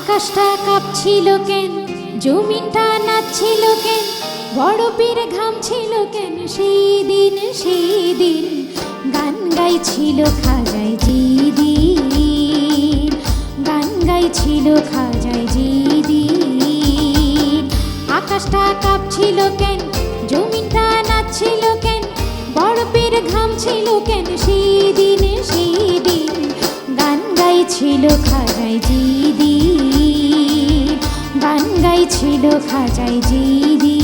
আকাশটা কাঁপছিল কেন? জমিনটা নাচছিল কেন? বড় পীর ঘামছিল কেন? সেই দিন সেই দিন গান গাইছিল খাজাই জিদিন। গান গাইছিল খাজাই জিদিন। আকাশটা কাঁপছিল কেন? জমিনটা নাচছিল কেন? বড় পীর ঘামছিল কেন? সেই দিন সেই গাইছিল খাজাই জিদি গান গাইছিল খাজাই জিদি।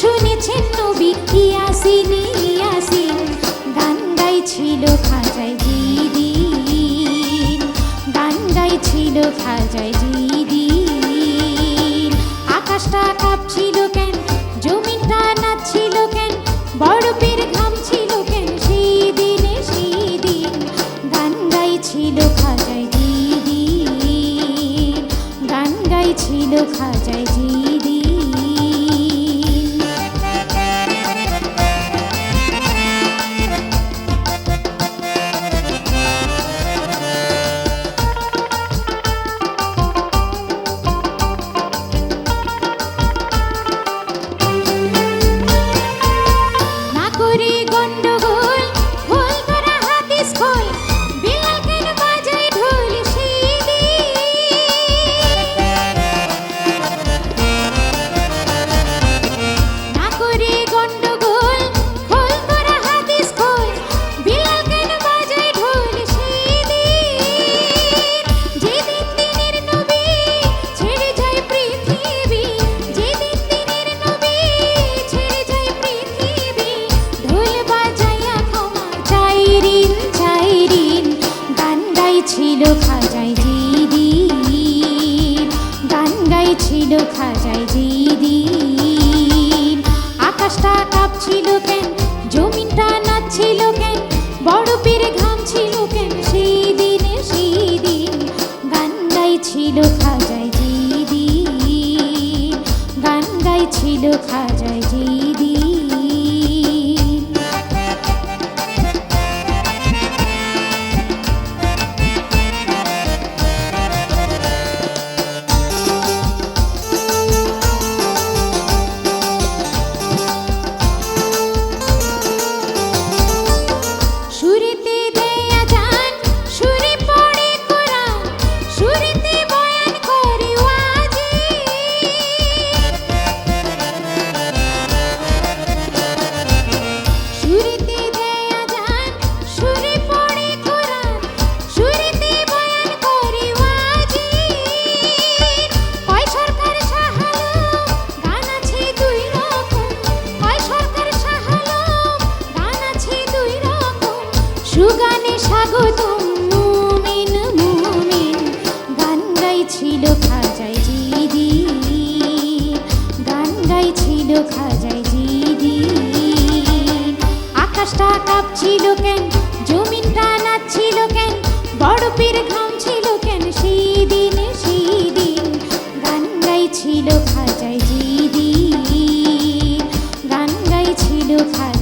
শুনেছেন নবী ইয়াসিন ইয়াসিন গান গাইছিল খাজাই জিদিন। গান গাইছিল খাজাই জিদিন। আকাশটা কাঁপছিল কেন, জমিনটা নাচছিল কেন বড় পীর ঘামছিল কেন? সেই দিনে সেই দিন গান গাইছিল খাজাই জিদিন। গান গাইছিল খাজাই জিদিন। গাইছিল খাজাই জিদিন। আকাশটা কাঁপছিল কেন? জমিনটা নাচছিল কেন? বড় পীরে ঘাম ছিল কেন? সেই দিনে সেই দিন গান গাইছিল খাজাই জিদিন। গান গাইছিল খাজাই জিদিন। ছিল কেন? জমিন ছিল কেন? বড় পীর ঘাম ছিল কেন? সেদিন সেদিন গান গাইছিল খাজায় জিদি। গান গাইছিল খাজায়